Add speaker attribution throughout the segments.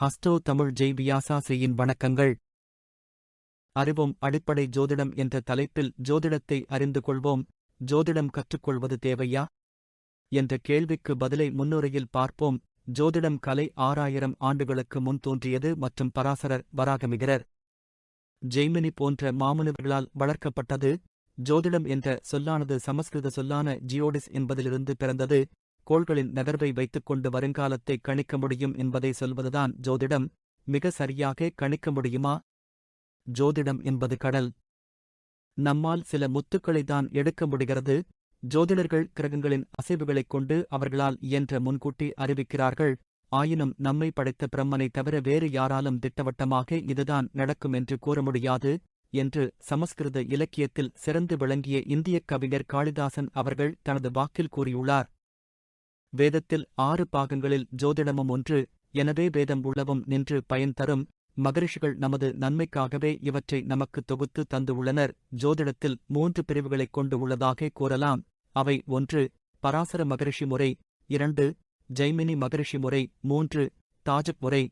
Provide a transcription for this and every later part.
Speaker 1: ஹஸ்டோ தமிழ் ஜெய் வியாசாசியின் வணக்கங்கள். அறிவோம் அடிப்படை ஜோதிடம் என்ற தலைப்பில் ஜோதிடத்தை அறிந்து கொள்வோம். ஜோதிடம் கற்றுக்கொள்வது தேவையா? என்ற கேள்விக்கு பதிலை முன்னுரையில் பார்ப்போம். ஜோதிடம் கலை ஆறாயிரம் ஆண்டுகளுக்கு முன் தோன்றியது மற்றும் பராசரர் வராகமிகரர். ஜெய்மினி போன்ற மாமுனிவர்களால் வளர்க்கப்பட்டது. ஜோதிடம் என்ற சொல்லானது சமஸ்கிருத சொல்லான ஜியோடிஸ் என்பதிலிருந்து பிறந்தது. கோள்களின் நகர்வை வைத்துக்கொண்டு வருங்காலத்தை கணிக்க முடியும் என்பதை சொல்வதுதான் ஜோதிடம். மிக சரியாக கணிக்க முடியுமா? ஜோதிடம் என்பது கடல். நம்மால் சில முத்துக்களைத்தான் எடுக்க முடிகிறது. ஜோதிடர்கள் கிரகங்களின் அசைவுகளைக் கொண்டு அவர்களால் இயன்ற முன்கூட்டி அறிவிக்கிறார்கள். ஆயினும் நம்மை படைத்த பிரம்மனை தவிர வேறு யாராலும் திட்டவட்டமாக இதுதான் நடக்கும் என்று கூற முடியாது என்று சமஸ்கிருத இலக்கியத்தில் சிறந்து விளங்கிய இந்தியக் கவிஞர் காளிதாசன் அவர்கள் தனது வாக்கில் கூறியுள்ளார். வேதத்தில் ஆறு பாகங்களில் ஜோதிடமும் ஒன்று எனவே வேதம் உள்ளவும் நின்று பயன் தரும். மகரிஷிகள் நமது நன்மைக்காகவே இவற்றை நமக்கு தொகுத்து தந்துள்ளனர். ஜோதிடத்தில் மூன்று பிரிவுகளைக் கொண்டு உள்ளதாக கூறலாம். அவை ஒன்று பராசர மகரிஷி முறை. இரண்டு ஜெய்மினி மகரிஷி முறை. மூன்று தாஜக் முறை.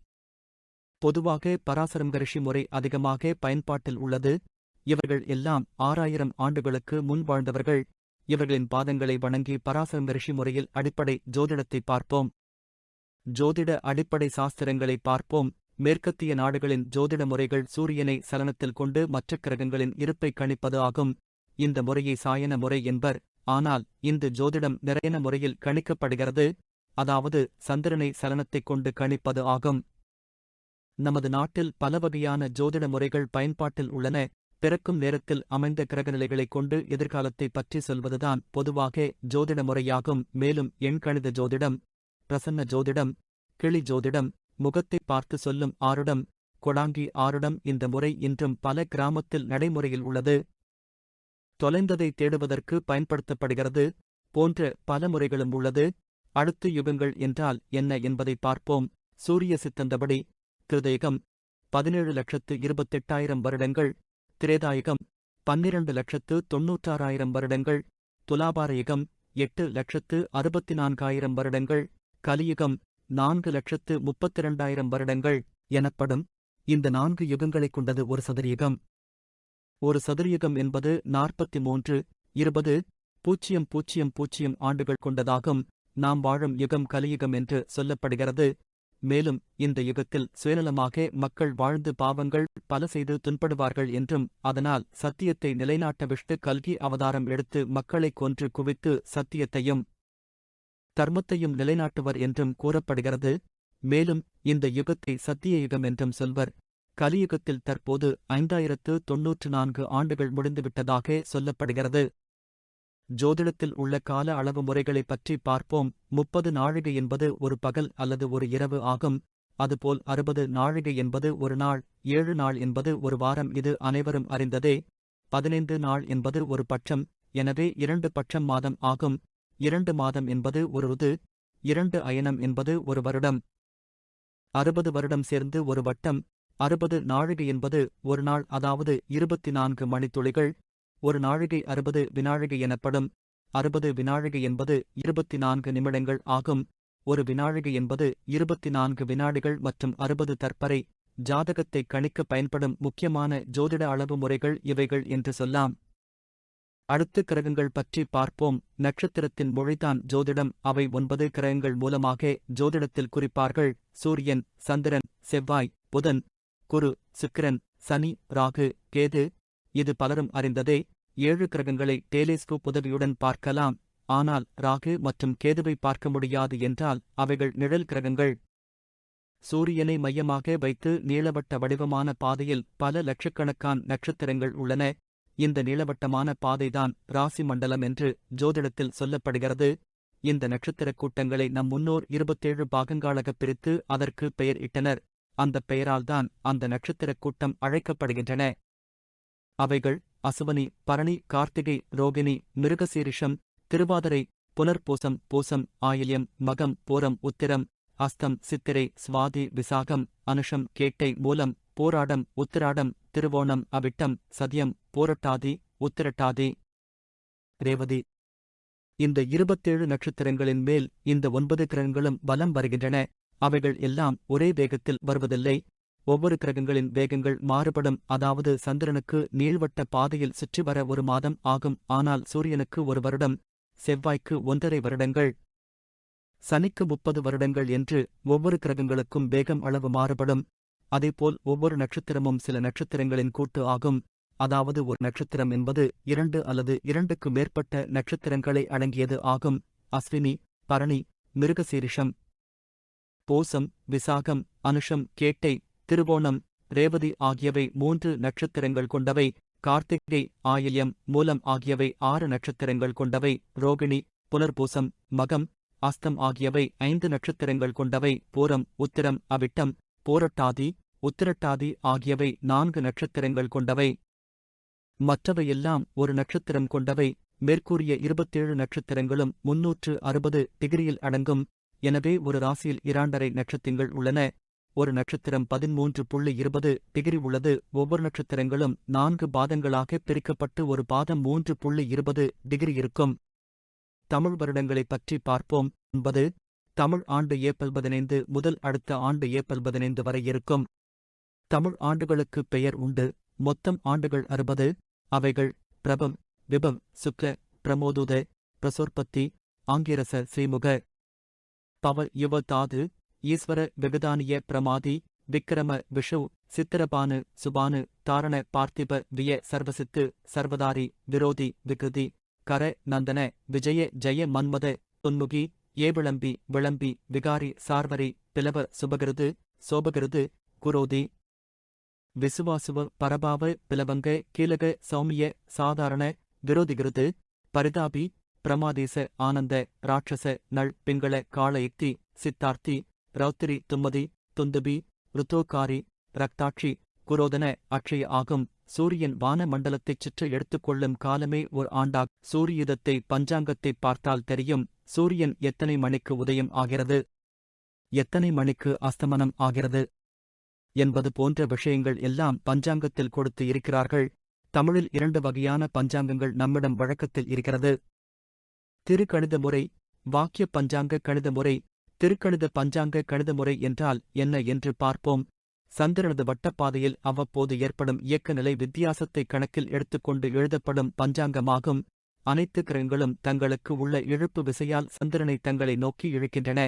Speaker 1: பொதுவாக பராசர மகரிஷி முறை அதிகமாக பயன்பாட்டில் உள்ளது. இவர்கள் எல்லாம் ஆறாயிரம் ஆண்டுகளுக்கு முன் வாழ்ந்தவர்கள். இவர்களின் பாதங்களை வணங்கி பராசரம் ரிஷி முறையில் அடிப்படை ஜோதிடத்தை பார்ப்போம். ஜோதிட அடிப்படை சாஸ்திரங்களை பார்ப்போம். மேற்கத்திய நாடுகளின் ஜோதிட முறைகள் சூரியனை சலனத்தில் கொண்டு மற்ற கிரகங்களின் இருப்பை கணிப்பது ஆகும். இந்த முறையை சாயன முறை என்பர். ஆனால் இந்த ஜோதிடம் நிறையன முறையில் கணிக்கப்படுகிறது. அதாவது சந்திரனை சலனத்தைக் கொண்டு கணிப்பது ஆகும். நமது நாட்டில் பல வகையான ஜோதிட முறைகள் பயன்பாட்டில் உள்ளன. பிறக்கும் நேரத்தில் அமைந்த கிரகநிலைகளைக் கொண்டு எதிர்காலத்தை பற்றி சொல்வதுதான் பொதுவாக ஜோதிட முறையாகும். மேலும் எண்கணித ஜோதிடம் பிரசன்ன ஜோதிடம் கிளி ஜோதிடம் முகத்தை பார்த்து சொல்லும் ஆருடம் கொடாங்கி ஆருடம் இந்த முறை இன்றும் பல கிராமத்தில் நடைமுறையில் உள்ளது. தொலைந்ததை தேடுவதற்கு பயன்படுத்தப்படுகிறது. போன்ற பல முறைகளும் உள்ளது. அடுத்து யுகங்கள் என்றால் என்ன என்பதை பார்ப்போம். சூரிய சித்தந்தபடி கிருதேகம் பதினேழு லட்சத்து இருபத்தெட்டாயிரம் வருடங்கள் திரேதாயுகம் பன்னிரண்டு லட்சத்து தொன்னூற்றாறாயிரம் வருடங்கள். துலாபாரயுகம் எட்டு லட்சத்து அறுபத்தி நான்காயிரம் வருடங்கள். கலியுகம் நான்கு லட்சத்து முப்பத்திரண்டாயிரம் வருடங்கள் எனப்படும். இந்த நான்கு யுகங்களைக் கொண்டது ஒரு சதுரயுகம். ஒரு சதுரயுகம் என்பது நாற்பத்தி மூன்று இருபது பூஜ்ஜியம் பூஜ்ஜியம் பூஜ்ஜியம் ஆண்டுகள் கொண்டதாகும். நாம் வாழும் யுகம் கலியுகம் என்று சொல்லப்படுகிறது. மேலும் இந்த யுகத்தில் சுயநலமாக மக்கள் வாழ்ந்து பாவங்கள் பல செய்து துன்படுவார்கள் என்றும் அதனால் சத்தியத்தை நிலைநாட்ட விஷ்ணு கல்கி அவதாரம் எடுத்து மக்களைக் கொன்று குவித்து சத்தியத்தையும் தர்மத்தையும் நிலைநாட்டுவர் என்றும் கூறப்படுகிறது. மேலும் இந்த யுகத்தை சத்திய யுகம் என்றும் சொல்வர். கலியுகத்தில் தற்போது ஐந்தாயிரத்து தொன்னூற்று நான்கு ஆண்டுகள் முடிந்துவிட்டதாக சொல்லப்படுகிறது. ஜோதிடத்தில் உள்ள கால அளவு முறைகளை பற்றி பார்ப்போம். முப்பது நாழிகை என்பது ஒரு பகல் அல்லது ஒரு இரவு ஆகும். அதுபோல் அறுபது நாழிகை என்பது ஒரு நாள் ஏழு நாள் என்பது ஒரு வாரம். இது அனைவரும் அறிந்ததே. பதினைந்து நாள் என்பது ஒரு பட்சம். எனவே இரண்டு பட்சம் மாதம் ஆகும். இரண்டு மாதம் என்பது ஒரு ருது. இரண்டு அயனம் என்பது ஒரு வருடம். அறுபது வருடம் சேர்ந்து ஒரு வட்டம். அறுபது நாழிகை என்பது ஒரு நாள் அதாவது இருபத்தி நான்கு மணித்துளிகள். ஒரு நாழிகை அறுபது வினாழிகை எனப்படும் அறுபது வினாழிகை என்பது இருபத்தி நான்கு நிமிடங்கள் ஆகும். ஒரு வினாழிகை என்பது இருபத்தி நான்கு வினாடிகள் மற்றும் அறுபது தற்பரை ஜாதகத்தை கணிக்க பயன்படும் முக்கியமான ஜோதிட அளவு முறைகள் இவைகள் என்று சொல்லாம். அடுத்து கிரகங்கள் பற்றி பார்ப்போம். நட்சத்திரத்தின் மொழிதான் ஜோதிடம். அவை ஒன்பது கிரகங்கள் மூலமாக ஜோதிடத்தில் குறிப்பார்கள். சூரியன் சந்திரன் செவ்வாய் புதன் குரு சுக்கிரன் சனி ராகு கேது இது பலரும் அறிந்ததே. ஏழு கிரகங்களை டேலிஸ்கோப் உதவியுடன் பார்க்கலாம். ஆனால் ராகு மற்றும் கேதுவை பார்க்க முடியாது என்றால் அவைகள் நிழல் கிரகங்கள். சூரியனை மையமாக வைத்து நீளவட்ட வடிவமான பாதையில் பல லட்சக்கணக்கான் நட்சத்திரங்கள் உள்ளன. இந்த நீளவட்டமான பாதைதான் ராசி மண்டலம் என்று ஜோதிடத்தில் சொல்லப்படுகிறது. இந்த நட்சத்திரக் கூட்டங்களை நம் முன்னோர் இருபத்தேழு பாகங்களாகப் பிரித்து அதற்கு பெயர் இட்டனர். அந்தப் பெயரால்தான் அந்த நட்சத்திரக் கூட்டம் அழைக்கப்படுகின்றன. அவைகள் அசுவனி பரணி கார்த்திகை ரோகிணி மிருகசீரிஷம் திருவாதிரை புனர்பூசம் பூசம் ஆயில்யம் மகம் பூரம் உத்திரம் அஸ்தம் சித்திரை சுவாதி விசாகம் அனுஷம் கேட்டை மூலம் போராடம் உத்திராடம் திருவோணம் அவிட்டம் சதியம் போரட்டாதி உத்திரட்டாதி. ரேவதி. இந்த இருபத்தேழு நட்சத்திரங்களின் மேல் இந்த ஒன்பது கிரகங்களும் பலம் வருகின்றன. அவைகள் எல்லாம் ஒரே வேகத்தில் வருவதில்லை. ஒவ்வொரு கிரகங்களின் வேகங்கள் மாறுபடும். அதாவது சந்திரனுக்கு நீள்வட்ட பாதையில் சுற்றி வர ஒரு மாதம் ஆகும். ஆனால் சூரியனுக்கு ஒரு வருடம் செவ்வாய்க்கு ஒன்றரை வருடங்கள். சனிக்கு முப்பது வருடங்கள் என்று ஒவ்வொரு கிரகங்களுக்கும் வேகம் அளவு மாறுபடும். அதேபோல் ஒவ்வொரு நட்சத்திரமும் சில நட்சத்திரங்களின் கூட்டு ஆகும். அதாவது ஒரு நட்சத்திரம் என்பது இரண்டு அல்லது இரண்டுக்கு மேற்பட்ட நட்சத்திரங்களை அடங்கியது ஆகும். அஸ்வினி பரணி மிருகசீரிஷம் போசம் விசாகம் அனுஷம் கேட்டை திருவோணம் ரேவதி ஆகியவை மூன்று நட்சத்திரங்கள் கொண்டவை கார்த்திகை ஆயில்யம் மூலம் ஆகியவை ஆறு நட்சத்திரங்கள் கொண்டவை ரோகிணி புலர்பூசம் மகம் அஸ்தம் ஆகியவை ஐந்து நட்சத்திரங்கள் கொண்டவை பூரம் உத்திரம் அவிட்டம் போரட்டாதி உத்திரட்டாதி ஆகியவை நான்கு நட்சத்திரங்கள் கொண்டவை. மற்றவையெல்லாம் ஒரு நட்சத்திரம் கொண்டவை மேற்கூறிய இருபத்தேழு நட்சத்திரங்களும் முன்னூற்று அறுபது டிகிரியில் அடங்கும் எனவே ஒரு ராசியில் இராண்டரை நட்சத்திரங்கள் உள்ளன. ஒரு நட்சத்திரம் பதிமூன்று புள்ளி இருபது டிகிரி உள்ளது. ஒவ்வொரு நட்சத்திரங்களும் நான்கு பாதங்களாக பிரிக்கப்பட்டு ஒரு பாதம் மூன்று புள்ளி இருபது டிகிரி இருக்கும். தமிழ் வருடங்களைப் பற்றி பார்ப்போம். என்பது தமிழ் ஆண்டு ஏப்ரல் பதினைந்து முதல் அடுத்த ஆண்டு ஏப்ரல் பதினைந்து வரை இருக்கும். தமிழ் ஆண்டுகளுக்கு பெயர் உண்டு. மொத்தம் ஆண்டுகள் அறுபது. அவைகள் பிரபம் விபம் சுக்க பிரமோதுத பிரசோற்பத்தி ஆங்கிரச ஸ்ரீமுக. பவ யுவ தாது ஈஸ்வர விகதானிய பிரமாதி விக்கிரம விஷு சித்திரபானு சுபானு தாரண பார்த்திப விய சர்வசித்து சர்வதாரி விரோதி விகிருதி கர நந்தன விஜய ஜெய மன்மத துன்முகி ஏவிளம்பி விளம்பி விகாரி சார்வரி பிளவ சுபகிருது சோபகிருது குரோதி. விசுவாசுவ பரபாவ பிலவங்க கீழக சௌமிய சாதாரண விரோதிகிருது பரிதாபி பிரமாதேச ஆனந்த ராட்சச நள் பிங்கள காளயுக்தி சித்தார்த்தி ரௌத்திரி தும்மதி துந்துபி ருத்தோகாரி ரக்தாட்சி குரோதன அக்ஷய ஆகும். சூரியன் வான மண்டலத்தைச் சுற்றி எடுத்துக்கொள்ளும் காலமே ஓர் ஆண்டாக் சூரியுதத்தை பஞ்சாங்கத்தை பார்த்தால் தெரியும். சூரியன் எத்தனை மணிக்கு உதயம் ஆகிறது? எத்தனை மணிக்கு அஸ்தமனம் ஆகிறது? என்பது போன்ற விஷயங்கள் எல்லாம் பஞ்சாங்கத்தில் கொடுத்து இருக்கிறார்கள். தமிழில் இரண்டு வகையான பஞ்சாங்கங்கள் நம்மிடம் வழக்கத்தில் இருக்கிறது. திருக்கணித முறை வாக்கிய பஞ்சாங்க கணித முறை திருக்கணித பஞ்சாங்க கணித முறை என்றால் என்ன என்று பார்ப்போம். சந்திரனது வட்டப்பாதையில் அவ்வப்போது ஏற்படும் இயக்கநிலை வித்தியாசத்தை கணக்கில் எடுத்துக்கொண்டு எழுதப்படும் பஞ்சாங்கமாகும். அனைத்து கிரகங்களும் தங்களுக்கு உள்ள இழுப்பு விசையால் சந்திரனை தங்களை நோக்கி இழுக்கின்றன.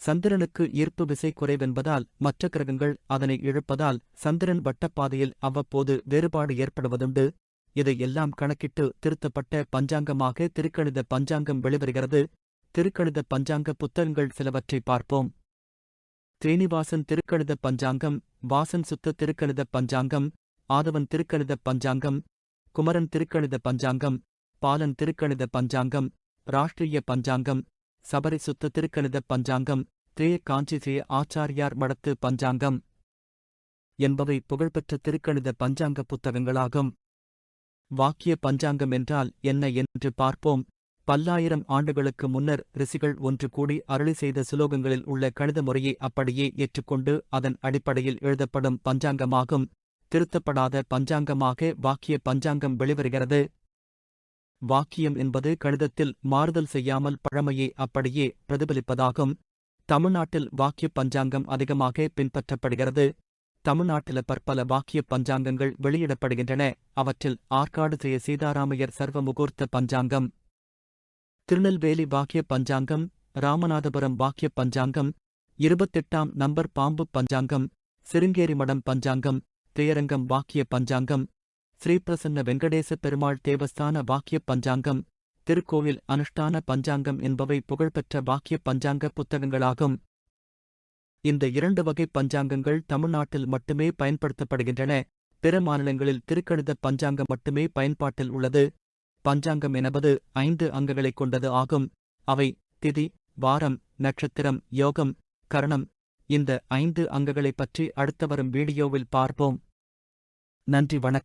Speaker 1: சந்திரனுக்கு ஈர்ப்பு விசை குறைவென்பதால் மற்ற கிரகங்கள் அதனை இழுப்பதால் சந்திரன் வட்டப்பாதையில் அவ்வப்போது வேறுபாடு ஏற்படுவதுண்டு. இதை எல்லாம் கணக்கிட்டு திருத்தப்பட்ட பஞ்சாங்கமாக திருக்கணித பஞ்சாங்கம் வெளிவருகிறது. திருக்கணித பஞ்சாங்க புத்தகங்கள் சிலவற்றை பார்ப்போம். ஸ்ரீனிவாசன் திருக்கணித பஞ்சாங்கம் வாசன் சுத்த திருக்கணித பஞ்சாங்கம் ஆதவன் திருக்கணித பஞ்சாங்கம் குமரன் திருக்கணித பஞ்சாங்கம் பாலன் திருக்கணித பஞ்சாங்கம் ராஷ்டிரிய பஞ்சாங்கம் சபரி சுத்த திருக்கணித பஞ்சாங்கம் திரேய காஞ்சி ஆச்சாரியார் மடத்து பஞ்சாங்கம் என்பவை புகழ்பெற்ற திருக்கணித பஞ்சாங்க புத்தகங்களாகும். வாக்கிய பஞ்சாங்கம் என்றால் என்ன என்று பார்ப்போம். பல்லாயிரம் ஆண்டுகளுக்கு முன்னர் ரிஷிகள் ஒன்று கூடி அருளி செய்த சுலோகங்களில் உள்ள கணித முறையை அப்படியே ஏற்றுக்கொண்டு அதன் அடிப்படையில் எழுதப்படும் பஞ்சாங்கமாகும். திருத்தப்படாத பஞ்சாங்கமாக வாக்கிய பஞ்சாங்கம் வெளிவருகிறது. வாக்கியம் என்பது கணிதத்தில் மாறுதல் செய்யாமல் பழமையை அப்படியே பிரதிபலிப்பதாகும். தமிழ்நாட்டில் வாக்கிய பஞ்சாங்கம் அதிகமாக பின்பற்றப்படுகிறது. தமிழ்நாட்டில பற்பல வாக்கிய பஞ்சாங்கங்கள் வெளியிடப்படுகின்றன. அவற்றில் ஆற்காடு செய்ய சீதாராமையர் சர்வ முகூர்த்த பஞ்சாங்கம் திருநெல்வேலி வாக்கிய பஞ்சாங்கம் ராமநாதபுரம் வாக்கிய பஞ்சாங்கம் இருபத்தெட்டாம் நம்பர் பாம்பு பஞ்சாங்கம் சிருங்கேரி மடம் பஞ்சாங்கம் தேயரங்கம் வாக்கிய பஞ்சாங்கம் ஸ்ரீபிரசன்ன வெங்கடேச பெருமாள் தேவஸ்தான வாக்கிய பஞ்சாங்கம் திருக்கோவில் அனுஷ்டான பஞ்சாங்கம் என்பவை புகழ்பெற்ற வாக்கிய பஞ்சாங்க புத்தகங்களாகும். இந்த இரண்டு வகை பஞ்சாங்கங்கள் தமிழ்நாட்டில் மட்டுமே பயன்படுத்தப்படுகின்றன. பிற மாநிலங்களில் திருக்கணித பஞ்சாங்கம் மட்டுமே பயன்பாட்டில் உள்ளது. பஞ்சாங்கம் எனபது ஐந்து அங்கங்களைக் கொண்டது ஆகும். அவை திதி வாரம் நட்சத்திரம் யோகம் கரணம். இந்த ஐந்து அங்கங்களைப் பற்றி அடுத்து வரும் வீடியோவில் பார்ப்போம். நன்றி வணக்கம்.